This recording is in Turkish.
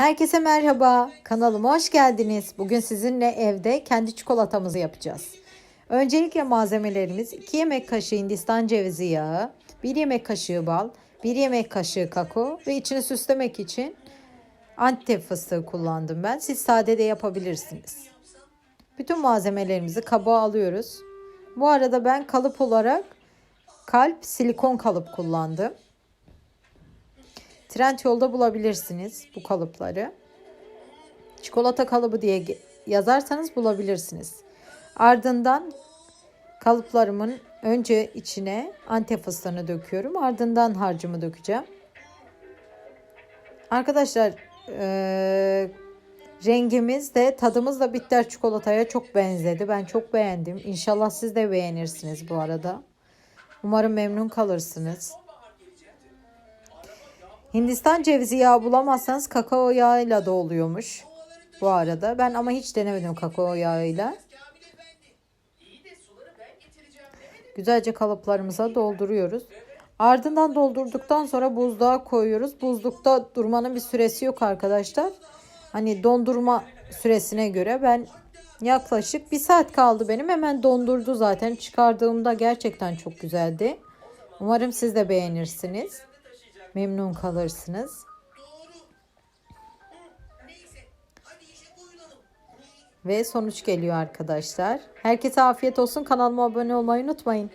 Herkese merhaba. Kanalıma hoş geldiniz. Bugün sizinle evde kendi çikolatamızı yapacağız. Öncelikle malzemelerimiz 2 yemek kaşığı hindistan cevizi yağı, 1 yemek kaşığı bal, 1 yemek kaşığı kakao ve içini süslemek için antep fıstığı kullandım ben. Siz sade de yapabilirsiniz. Bütün malzemelerimizi kaba alıyoruz. Bu arada ben kalıp olarak kalp silikon kalıp kullandım. Trendyol'da bulabilirsiniz bu kalıpları. Çikolata kalıbı diye yazarsanız bulabilirsiniz. Ardından kalıplarımın önce içine antep fıstığını döküyorum. Ardından harcımı dökeceğim. Arkadaşlar eee, rengimiz de tadımız da bitter çikolataya çok benzedi. Ben çok beğendim. İnşallah siz de beğenirsiniz bu arada. Umarım memnun kalırsınız. Hindistan cevizi yağı bulamazsanız kakao yağıyla da oluyormuş bu arada. Ben ama hiç denemedim kakao yağıyla. Güzelce kalıplarımıza dolduruyoruz. Ardından doldurduktan sonra buzluğa koyuyoruz. Buzlukta durmanın bir süresi yok arkadaşlar. Hani dondurma süresine göre ben yaklaşık bir saat kaldı benim. Hemen dondurdu zaten. Çıkardığımda gerçekten çok güzeldi. Umarım siz de beğenirsiniz. Memnun kalırsınız. Ve sonuç geliyor arkadaşlar. Herkese afiyet olsun. Kanalıma abone olmayı unutmayın.